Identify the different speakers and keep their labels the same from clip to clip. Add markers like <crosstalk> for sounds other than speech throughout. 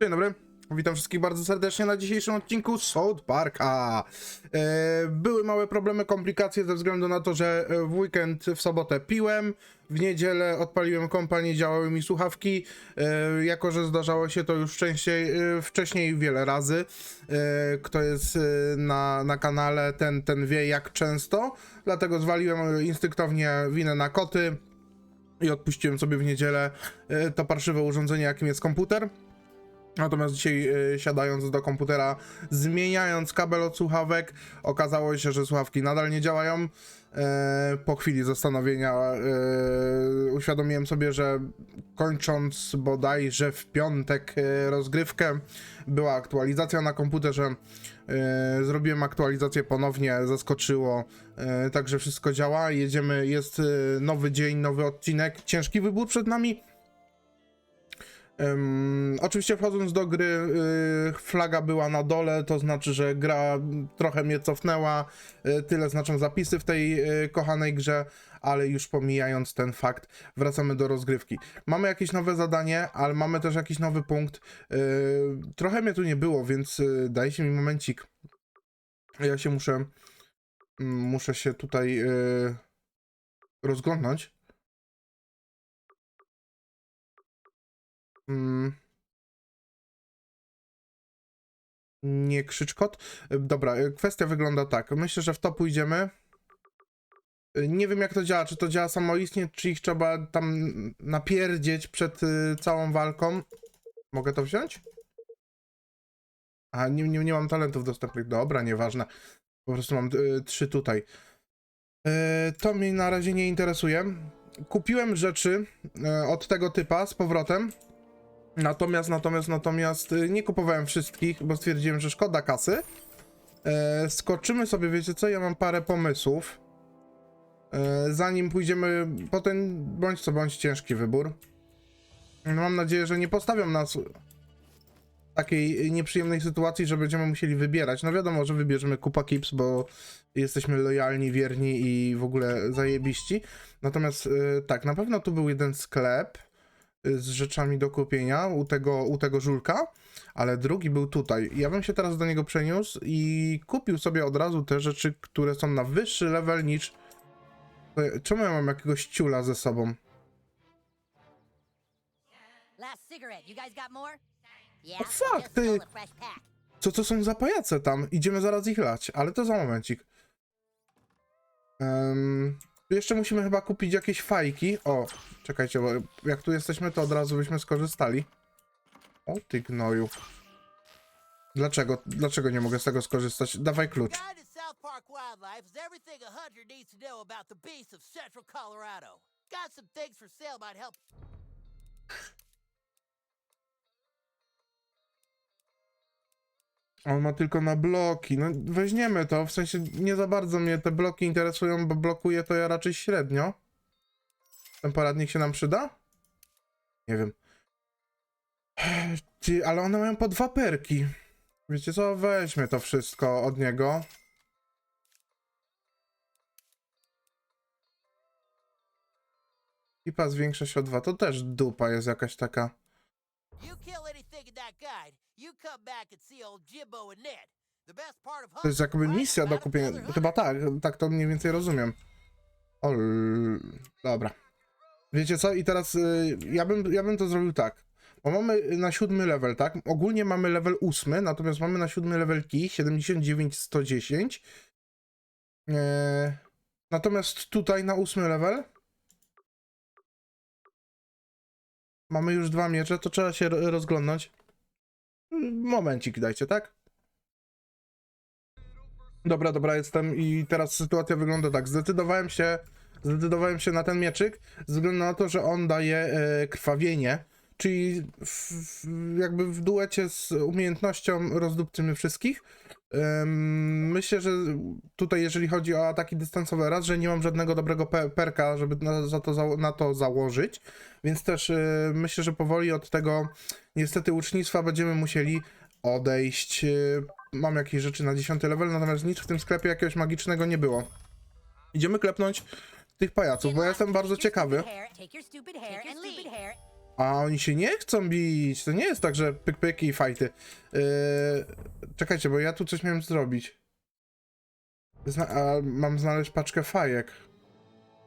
Speaker 1: Dzień dobry. Witam wszystkich bardzo serdecznie na dzisiejszym odcinku South Parka. E, były małe problemy, komplikacje ze względu na to, że e, w weekend, w sobotę piłem, w niedzielę odpaliłem kompa, nie działały mi słuchawki, e, jako że zdarzało się to już częściej, wcześniej wiele razy. Kto jest na, na kanale, ten, ten wie jak często, dlatego zwaliłem instynktownie winę na koty i odpuściłem sobie w niedzielę to parszywe urządzenie, jakim jest komputer. Natomiast dzisiaj e, siadając do komputera, zmieniając kabel od słuchawek, okazało się, że słuchawki nadal nie działają. E, po chwili zastanowienia e, uświadomiłem sobie, że kończąc bodajże w piątek e, rozgrywkę, była aktualizacja na komputerze. E, zrobiłem aktualizację ponownie, zaskoczyło, e, także wszystko działa. Jedziemy, jest e, nowy dzień, nowy odcinek. Ciężki wybór przed nami. Ym, oczywiście wchodząc do gry, y, flaga była na dole, to znaczy, że gra trochę mnie cofnęła. Y, tyle znaczą zapisy w tej y, kochanej grze, ale już pomijając ten fakt, wracamy do rozgrywki. Mamy jakieś nowe zadanie, ale mamy też jakiś nowy punkt. Y, trochę mnie tu nie było, więc y, dajcie mi momencik. Ja się muszę. mm, Muszę się tutaj y, rozglądnąć. Mm. Nie krzycz kot. Y, Dobra, y, kwestia wygląda tak. Myślę, że w to pójdziemy. Y, Nie wiem jak to działa, czy to działa samoistnie, czy ich trzeba tam napierdzieć przed y, całą walką. Mogę to wziąć? A, nie, nie, nie mam talentów dostępnych. Dobra, nieważne. Po prostu mam y, trzy tutaj. Y, to mnie na razie nie interesuje. Kupiłem rzeczy y, od tego typa z powrotem. Natomiast, natomiast, natomiast y, nie kupowałem wszystkich, bo stwierdziłem, że szkoda kasy. E, skoczymy sobie, wiecie co, ja mam parę pomysłów. E, zanim pójdziemy po ten bądź co bądź ciężki wybór. No, mam nadzieję, że nie postawią nas w takiej nieprzyjemnej sytuacji, że będziemy musieli wybierać. No wiadomo, że wybierzemy kupa kips, bo jesteśmy lojalni, wierni i w ogóle zajebiści. Natomiast e, tak, na pewno tu był jeden sklep y, z rzeczami do kupienia u tego, u tego żulka, ale drugi był tutaj. Ja bym się teraz do niego przeniósł i kupił sobie od razu te rzeczy, które są na wyższy level niż. E, Czemu ja mam jakiegoś ciula ze sobą? Oh, fuck, ty-. Co to są za pajace tam? Idziemy zaraz ich lać, ale to za momencik. Em, jeszcze musimy chyba kupić jakieś fajki. O, czekajcie, bo jak tu jesteśmy, to od razu byśmy skorzystali. O, ty gnoju. Dlaczego? Dlaczego nie mogę z tego skorzystać? Dawaj klucz. On ma tylko na bloki. No weźmiemy to, w sensie nie za bardzo mnie te bloki interesują, bo blokuje to ja raczej średnio. Ten poradnik się nam przyda? Nie wiem. Ty, ale one mają po dwa perki. Wiecie co? Weźmy to wszystko od niego. Ipa zwiększa się o dwa. To też dupa jest jakaś taka.
Speaker 2: You kill anything
Speaker 1: To jest jakby misja do kupienia. Chyba tak, tak to mniej więcej rozumiem. O, dobra. Wiecie co? I teraz y, ja, bym, ja bym to zrobił tak. Bo mamy na siódmy level, tak? Ogólnie mamy level ósmy, natomiast mamy na siódmy level key 79 110. E, natomiast tutaj na ósmy level mamy już dwa miecze, to trzeba się ro- rozglądnąć. Momencik dajcie, tak? Dobra, dobra, jestem i teraz sytuacja wygląda tak. Zdecydowałem się, zdecydowałem się na ten mieczyk ze względu na to, że on daje e, krwawienie, czyli w, jakby w duecie z umiejętnością rozdupcymy wszystkich. Myślę, że tutaj jeżeli chodzi o ataki dystansowe, raz, że nie mam żadnego dobrego pe perka, żeby na, to, na to założyć, więc też e, myślę, że powoli od tego niestety ucznictwa będziemy musieli odejść. E, mam jakieś rzeczy na 10 level, natomiast nic w tym sklepie jakiegoś magicznego nie było. Idziemy klepnąć tych pajaców, bo ja jestem bardzo ciekawy. A oni się nie chcą bić. To nie jest tak, że pyk i fajty. Yy, czekajcie, bo ja tu coś miałem zrobić. Zna a mam znaleźć paczkę fajek.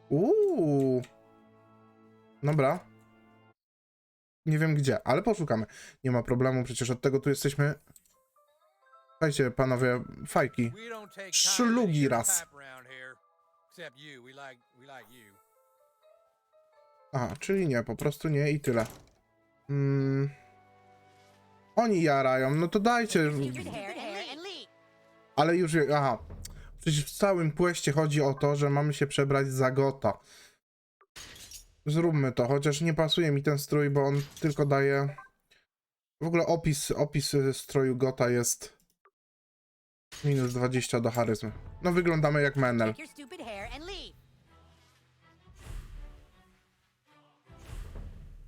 Speaker 1: Uuu. Dobra. Nie wiem gdzie, ale poszukamy. Nie ma problemu, przecież od tego tu jesteśmy. Słuchajcie, panowie, fajki. Szlugi raz.
Speaker 3: pap around here. Except you, we like we like you.
Speaker 1: Aha, czyli nie, po prostu nie i tyle. Mm. Oni jarają, no to dajcie. Ale już, aha. Przecież w całym płeście chodzi o to, że mamy się przebrać za gota. Zróbmy to, chociaż nie pasuje mi ten strój, bo on tylko daje... W ogóle opis, opis stroju gota jest... Minus 20 do charyzmy. No wyglądamy jak Menel.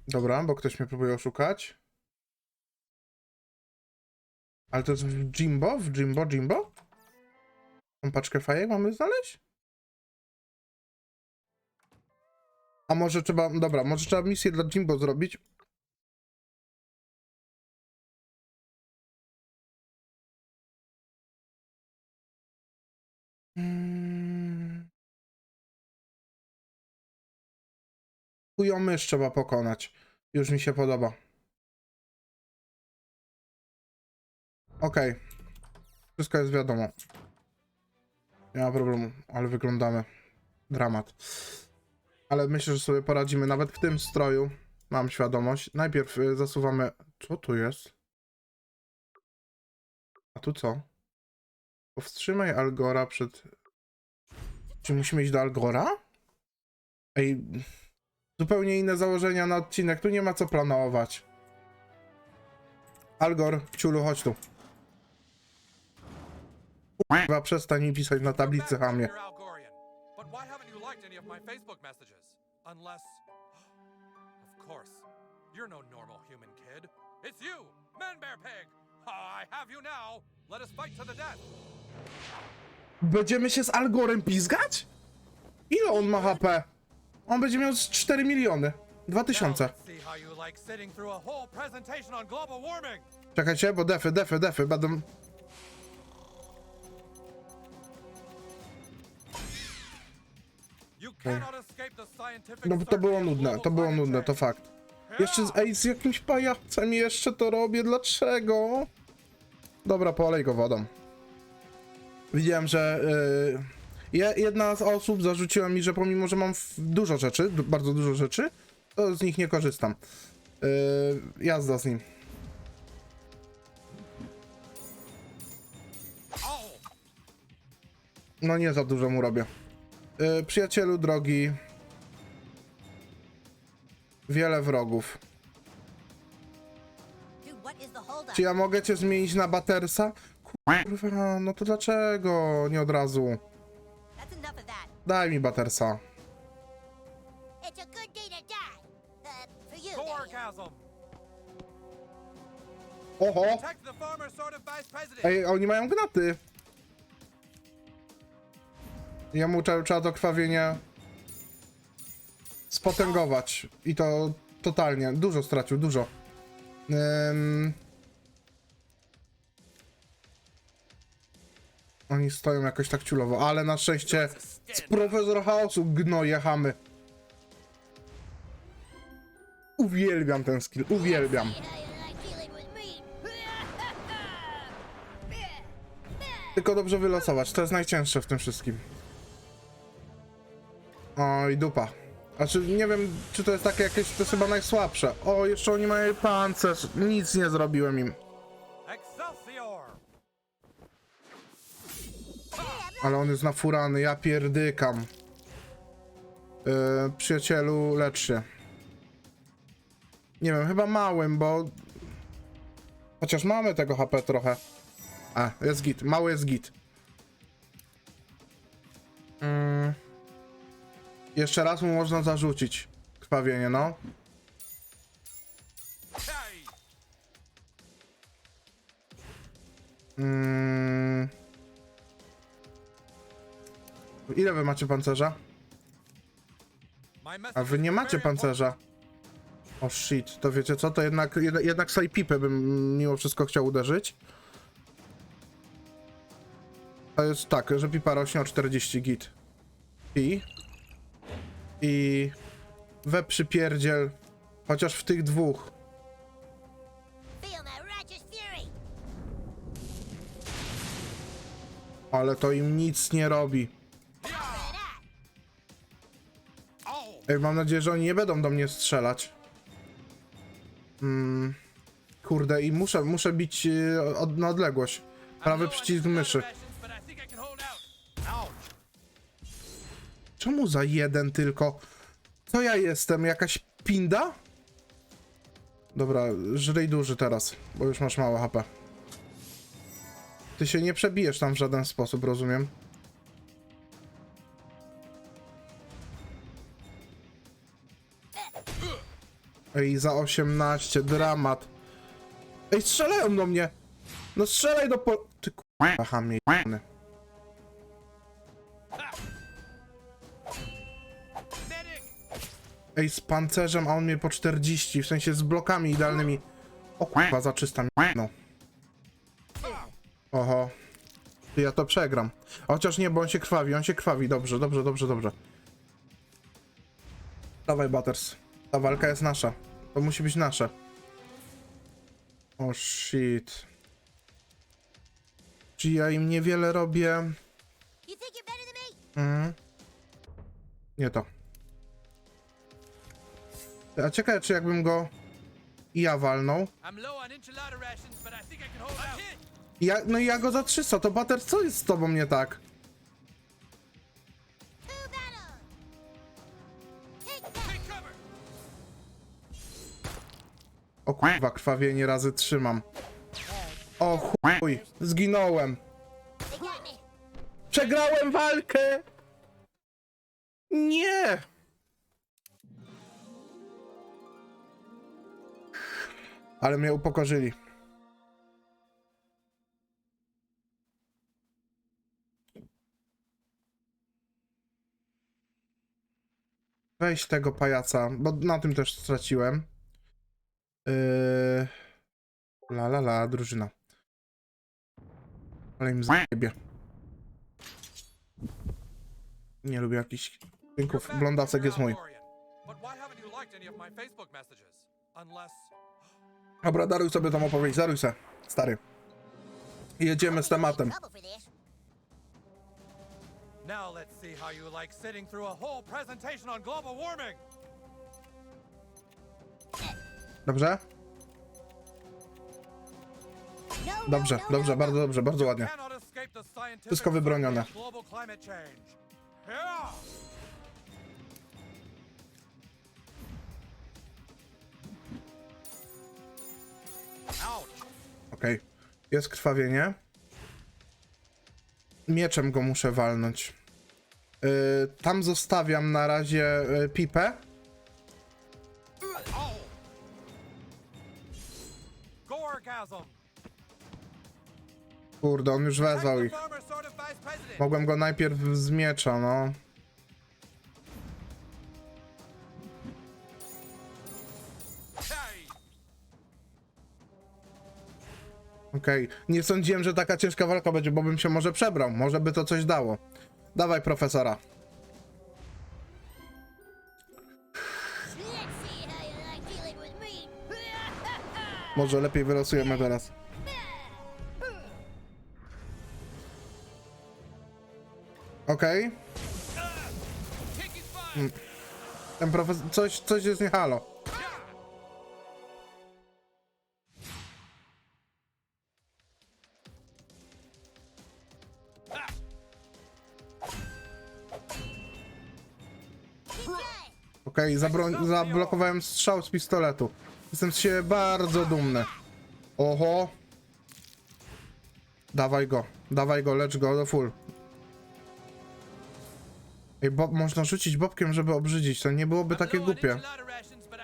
Speaker 1: Dobra, bo ktoś mnie próbuje oszukać. Ale to jest w Jimbo? W Jimbo? Jimbo? Tą paczkę fajek mamy znaleźć? A może trzeba, dobra, może trzeba misję dla Jimbo zrobić? Chują mysz trzeba pokonać. Już mi się podoba. Okej. Wszystko jest wiadomo. Nie ma problemu, ale wyglądamy. Dramat. Ale myślę, że sobie poradzimy nawet w tym stroju. Mam świadomość. Najpierw y, zasuwamy. Co tu jest? A tu co? Powstrzymaj Algora przed. Czy musimy iść do Algora? Ej, zupełnie inne założenia na odcinek. Tu nie ma co planować. Algor, ciulu, chodź tu. Chyba przestań mi pisać na tablicy, hamie. <gasps>
Speaker 3: No.
Speaker 1: Będziemy się z Algorem pizgać? Ile on ma HP? On będzie miał z 4 miliony. 2000.
Speaker 3: Now let's see how you like sitting through a whole presentation on global warming.
Speaker 1: Czekajcie, bo defy, defy, defy będą... No bo to było nudne, to było nudne, to fakt. Jeszcze z, ej, z jakimś pajacem jeszcze to robię, dlaczego? Dobra, polej go wodą. Widziałem, że yy, je- jedna z osób zarzuciła mi, że pomimo, że mam dużo rzeczy, bardzo dużo rzeczy, to z nich nie korzystam. Yy, jazda z nim. No nie za dużo mu robię. Yy, przyjacielu drogi. Wiele wrogów. Czy ja mogę cię zmienić na Battersa? Kurwa, no to dlaczego nie od razu? Daj mi Battersa.
Speaker 4: It's a good day to die. Uh, for you.
Speaker 1: Oho!
Speaker 3: Protect the former sort of vice president.
Speaker 1: Ej, oni mają gnaty. Ja mu trzeba, trzeba to krwawienie spotęgować. I to totalnie. Dużo stracił, dużo. Ym... Oni stoją jakoś tak ciulowo, ale na szczęście z profesor chaosu gnoje. Uwielbiam ten skill, uwielbiam. Tylko dobrze wylosować, to jest najcięższe w tym wszystkim. Oj, dupa. Znaczy, nie wiem, czy to jest takie jakieś, to jest chyba najsłabsze. O, jeszcze oni mają pancerz, nic nie zrobiłem im. Ale on jest nafurany, ja pierdykam. Yy, przyjacielu, lecz się. Nie wiem, chyba małym, bo... Chociaż mamy tego HP trochę. A, jest git, mały jest git. Mm. Jeszcze raz mu można zarzucić krwawienie, no.
Speaker 3: Hey.
Speaker 1: Ile wy macie pancerza? A wy nie macie pancerza. O shit, to wiecie co, to jednak, jednak, jednak Sajpipę bym mimo wszystko chciał uderzyć. To jest tak, że pipa rośnie o 40 git. I... I... We przypierdziel. Chociaż w tych dwóch. Ale to im nic nie robi. Ej, mam nadzieję, że oni nie będą do mnie strzelać. Mm, kurde, i muszę, muszę bić e, od, na odległość. Prawy przycisk myszy. Czemu za jeden tylko? Co ja jestem? Jakaś pinda? Dobra, żryj duży teraz, bo już masz mało HP. Ty się nie przebijesz tam w żaden sposób, rozumiem? Ej, za 18, dramat. Ej, strzelają do mnie! No strzelaj do po... Ty k***a! Ej, z pancerzem, a on mnie po 40, w sensie z blokami idealnymi. O kurwa, za 300 no. Oho. Ja to przegram. Chociaż nie, bo on się krwawi, on się krwawi. Dobrze, dobrze, dobrze, dobrze. Dawaj, Butters. Ta walka jest nasza. To musi być nasze. O shit. Czy ja im niewiele robię? Mhm. Nie to. A ciekawe, czy jakbym go i ja walnął.
Speaker 3: I
Speaker 1: Ja, no i ja go za 300, to Butter, co jest z tobą nie tak? O kurwa, krwawienie razy trzymam. O chuj, zginąłem. Przegrałem walkę! Nie! Ale mnie upokorzyli. Weź tego pajaca, bo na tym też straciłem. Yy... La la la, drużyna. Ale im zjebie. Nie lubię jakichś dźwięków. Blondasek jest mój. Dobra, daruj sobie tą opowieść, daruj se, stary. Jedziemy z tematem.
Speaker 3: Now let's see how you like sitting through a whole presentation on global warming.
Speaker 1: Dobrze? Dobrze, dobrze, bardzo dobrze, bardzo ładnie. Wszystko wybronione. Okej. Jest krwawienie. Mieczem go muszę walnąć. Yy, tam zostawiam na razie yy, pipę.
Speaker 3: Gorgasm.
Speaker 1: Kurde, on już wezwał ich. Mogłem go najpierw z miecza, no. Okej. Nie sądziłem, że taka ciężka walka będzie, bo bym się może przebrał. Może by to coś dało. Dawaj, profesora. Może lepiej wylosujemy teraz. Okej.
Speaker 3: His butt.
Speaker 1: Ten profesor... Coś, coś jest nie halo. Okej, zabroń- zablokowałem strzał z pistoletu. Jestem z siebie bardzo dumny. Oho. Dawaj go, dawaj go, lecz go do full. Ej, Bob, można rzucić bobkiem, żeby obrzydzić, to nie byłoby takie głupie.
Speaker 3: enchilada rations, but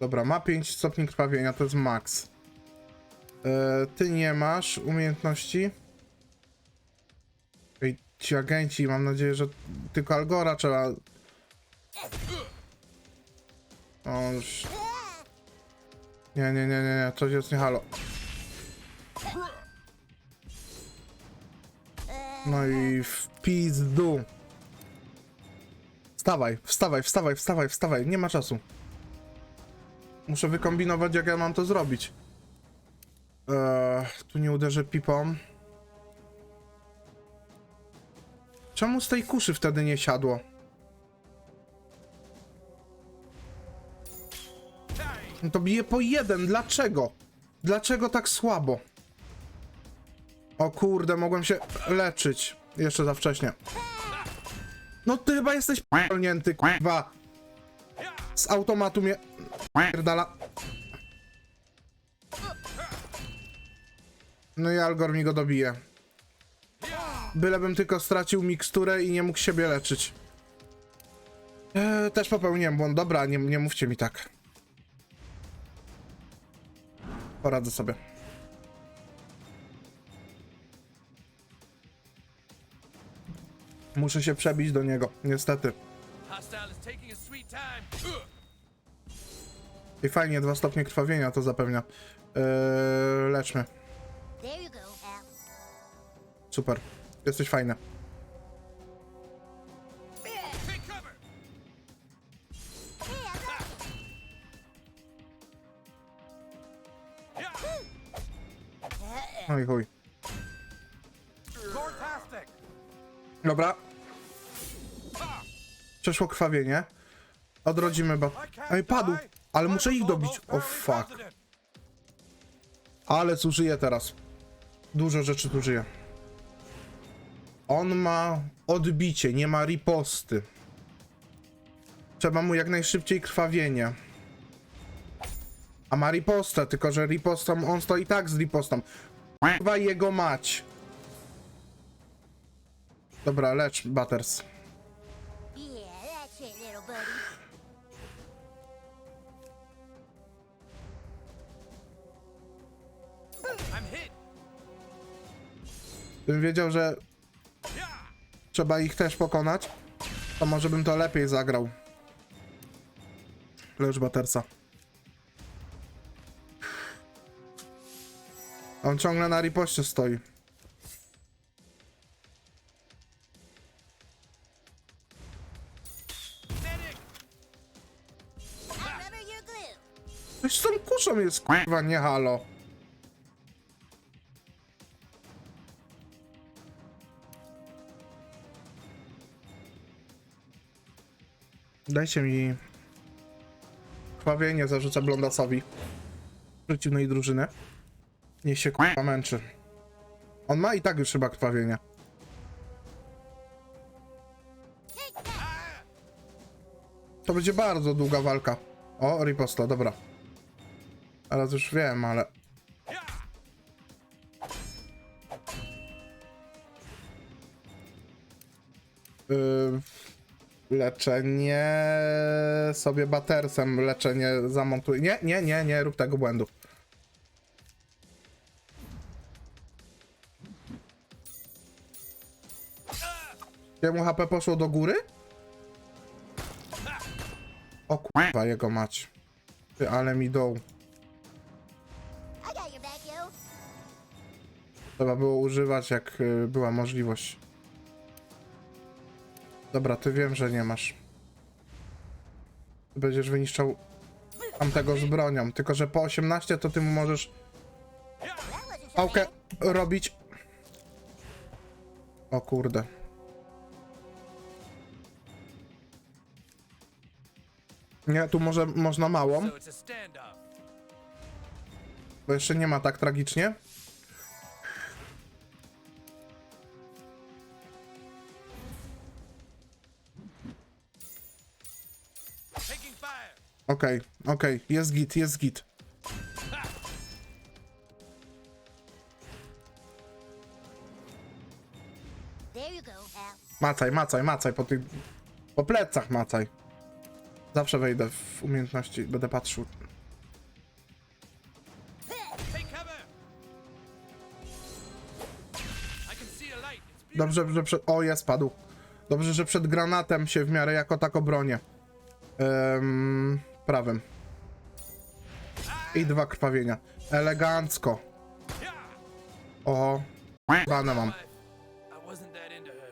Speaker 1: Dobra, ma 5 stopni krwawienia, to jest max. E, ty nie masz umiejętności. Ej, ci agenci, mam nadzieję, że tylko Algora trzeba... O, już... Nie, nie, nie, nie, nie, coś jest nie halo. No i w pizdu. Wstawaj, wstawaj, wstawaj, wstawaj, wstawaj, nie ma czasu. Muszę wykombinować, jak ja mam to zrobić. Eee, tu nie uderzę pipą. Czemu z tej kuszy wtedy nie siadło? No to bije po jeden, dlaczego? Dlaczego tak słabo? O kurde, mogłem się leczyć. Jeszcze za wcześnie. No ty chyba jesteś p***nięty, kurwa. Z automatu mnie pierdala. No i Algor mi go dobije. Bylebym tylko stracił miksturę i nie mógł siebie leczyć. Eee, też popełniłem błąd. Dobra, nie, nie mówcie mi tak. Poradzę sobie. Muszę się przebić do niego, niestety. I fajnie, dwa stopnie krwawienia to zapewnia. Eee, leczmy. Super. Jesteś
Speaker 3: Yeah.
Speaker 1: No i chuj. Dobra. Przeszło krwawienie. Odrodzimy ba...
Speaker 3: I can't
Speaker 1: Ej, padł! Ale muszę ich dobić. O
Speaker 3: fairy
Speaker 1: fuck. Ale zużyję teraz. Dużo rzeczy tu żyje. On ma odbicie, nie ma riposty. Trzeba mu jak najszybciej krwawienie. A ma ripostę, tylko że ripostą on stoi tak z ripostą. Kurwa jego mać. Dobra, lecz Butters. Gdybym wiedział, że trzeba ich też pokonać, to może bym to lepiej zagrał. Lecz Buttersa. On ciągle na ripoście stoi. Coś z tą kuszą jest kurwa, nie halo. Dajcie mi krwawienie, zarzucę Blondasowi. Przeciwnej drużyny. Niech się kurwa męczy. On ma i tak już chyba krwawienie. To będzie bardzo długa walka. O, riposta, dobra. Teraz już wiem, ale... Yy, leczenie sobie batersem, leczenie zamontuję. Nie, nie, nie, nie rób tego błędu. Jemu HP poszło do góry? O kurwa jego mać. Ty, ale mi doł. Trzeba było używać jak y, była możliwość. Dobra, ty wiem, że nie masz. Ty będziesz wyniszczał tamtego z bronią. Tylko, że po 18 to ty mu możesz pałkę robić. O kurde. Nie, tu może można małą, bo jeszcze nie ma tak tragicznie.
Speaker 3: Okej, okay,
Speaker 1: okej, okay. jest git, jest git. Macaj, macaj, macaj po tych... Po plecach macaj. Zawsze wejdę w umiejętności, będę patrzył. Dobrze, że przed... O, ja spadł. Dobrze, że przed granatem się w miarę jako tak obronię. Um prawym. I dwa krwawienia. Elegancko. O, bane mam.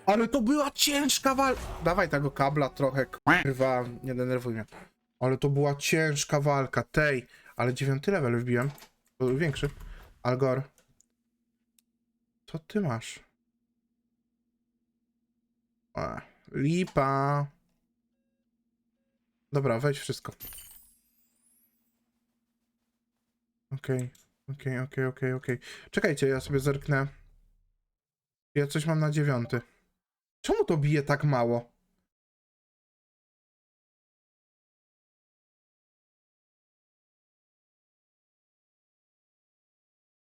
Speaker 1: Ale to była ciężka walka. Dawaj tego kabla trochę, kurwa, nie denerwuj mnie. Ale to była ciężka walka, tej. Ale dziewiąty level wbiłem. Był większy. Algor. Co ty masz? A, lipa. Dobra, weź wszystko. Okej, okej, okej, okej, okej. Czekajcie, ja sobie zerknę. Ja coś mam na dziewiąty. Czemu to bije tak mało?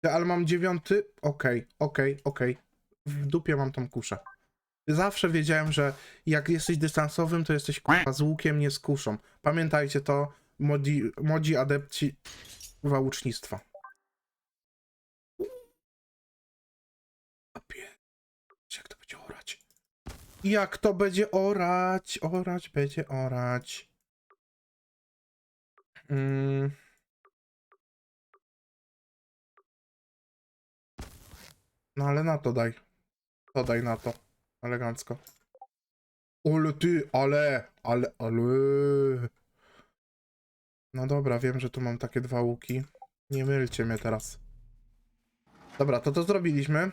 Speaker 1: Ale mam dziewiąty. Okej, okej, okej. W dupie mam tą kuszę. Zawsze wiedziałem, że jak jesteś dystansowym, to jesteś k***a z łukiem, nie z kuszą. Pamiętajcie to, młodzi, młodzi adepci łucznictwa. A pie- Jak to będzie orać? Jak to będzie orać? Orać będzie orać. Mm. No ale na to daj. To daj na to. Elegancko. Ale ty, ale, ale, ale. No dobra, wiem, że tu mam takie dwa łuki. Nie mylcie mnie teraz. Dobra, to to zrobiliśmy.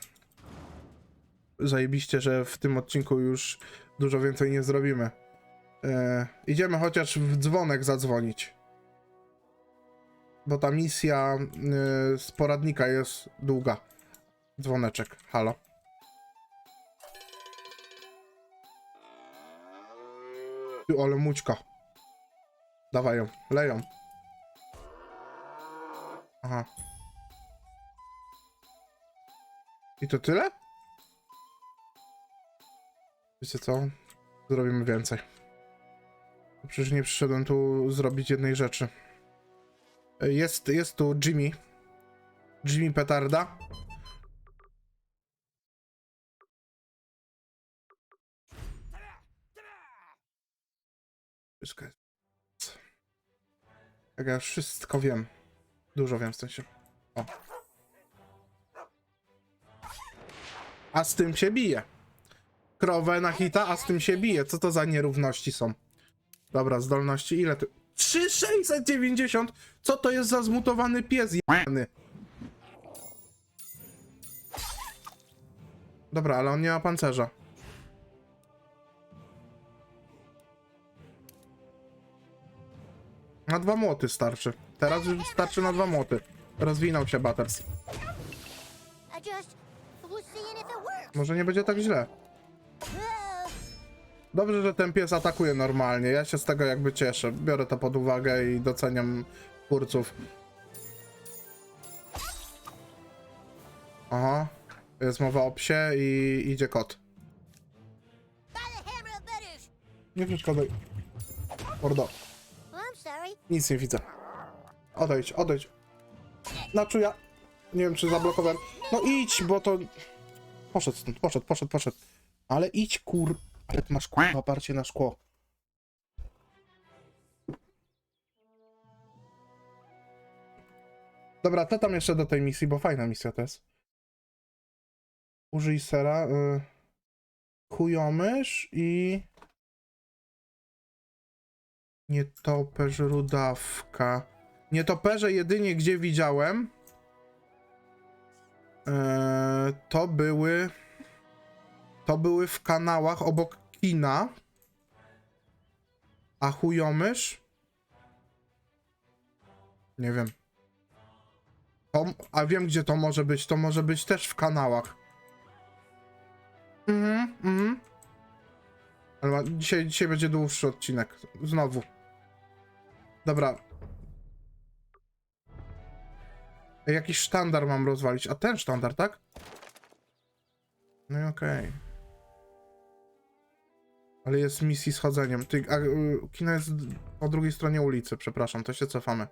Speaker 1: Zajebiście, że w tym odcinku już dużo więcej nie zrobimy. E, idziemy chociaż w dzwonek zadzwonić. Bo ta misja e, z poradnika jest długa. Dzwoneczek, halo. Ty, ale mućka. Dawaj ją, leją. Aha. I to tyle? Wiecie co? Zrobimy więcej. Przecież nie przyszedłem tu zrobić jednej rzeczy. Jest, jest tu Jimmy. Jimmy Petarda. Wszystko jest. Jak ja wszystko wiem. Dużo wiem w sensie. O. A z tym się bije. Krowę na hita, a z tym się bije. Co to za nierówności są? Dobra, zdolności ile ty... 3690! Co to jest za zmutowany pies jany? Dobra, ale on nie ma pancerza. Na dwa młoty starczy. Teraz już starczy na dwa młoty. Rozwinął się Butters. Może nie będzie tak źle. Dobrze, że ten pies atakuje normalnie. Ja się z tego jakby cieszę. Biorę to pod uwagę i doceniam twórców. Aha. Jest mowa o psie i idzie kot. Nie przeszkadzaj. Mordo. Nic nie widzę. Odejdź, odejdź. Na czuja. Nie wiem, czy zablokowałem. No idź, bo to... Poszedł stąd, poszedł, poszedł, poszedł. Ale idź, kur... Ale ty masz kur... oparcie na szkło. Dobra, to tam jeszcze do tej misji, bo fajna misja to jest. Użyj sera. Y... Chujomysz i... Nietoperz rudawka. Nietoperze jedynie gdzie widziałem e, to były to były w kanałach obok kina. A chujomysz? Nie wiem. To, a wiem gdzie to może być. To może być też w kanałach. Mhm, mhm. Ale dzisiaj, dzisiaj będzie dłuższy odcinek. Znowu. Dobra. Jakiś sztandar mam rozwalić. A ten sztandar, tak? No i okej. Ale jest misji schodzeniem. Ty, a, y, kino jest po drugiej stronie ulicy, przepraszam, to się cofamy.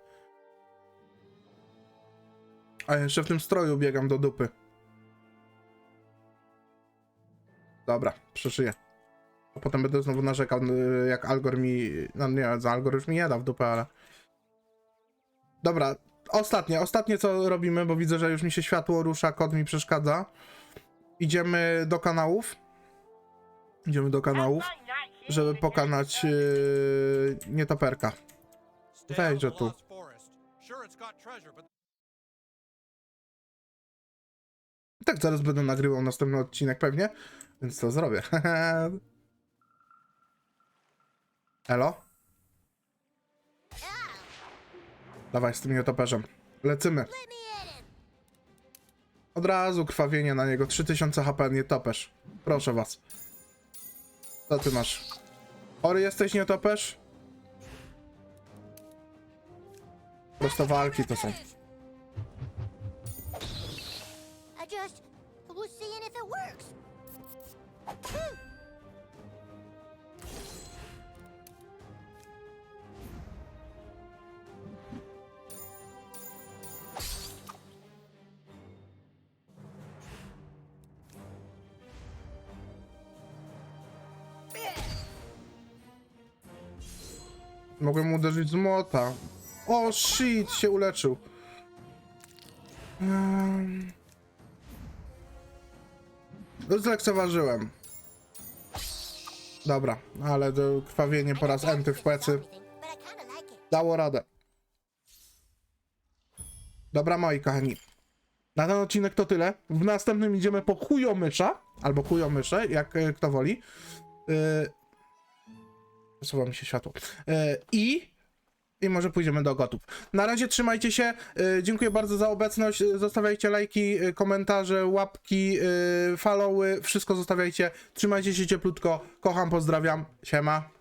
Speaker 1: A jeszcze w tym stroju biegam do dupy. przeżyję. A potem będę znowu narzekał, y, jak Algor mi... No nie, za Algor już mi nie da w dupę, ale... Dobra, ostatnie, ostatnie co robimy, bo widzę, że już mi się światło rusza, kod mi przeszkadza. Idziemy do kanałów. Idziemy do kanałów, żeby pokonać yy, nietoperka.
Speaker 3: Stay
Speaker 1: Wejdź,
Speaker 3: out of
Speaker 1: że
Speaker 3: the
Speaker 1: tu. Tak zaraz będę nagrywał następny odcinek pewnie, więc to zrobię. <laughs> Elo? Dawaj z tym nietoperzem. Lecymy. Od razu krwawienie na niego. 3000 HP, nietoperz. Proszę was. Co ty masz? Chory jesteś, nietoperz? Prosto walki to są. Mogłem uderzyć z młota. O shit, się uleczył. Um... Zlekceważyłem. Dobra, ale krwawienie po raz enty w plecy dało radę. Dobra, moi kochani. Na ten odcinek to tyle. W następnym idziemy po chujomysza, albo chujomysze, jak e, kto woli. Yy... Przesuwa mi się światło. Yy, I... I może pójdziemy do gotów. Na razie trzymajcie się. Yy, dziękuję bardzo za obecność. Zostawiajcie lajki, yy, komentarze, łapki, followy. Wszystko zostawiajcie. Trzymajcie się cieplutko. Kocham, pozdrawiam. Siema.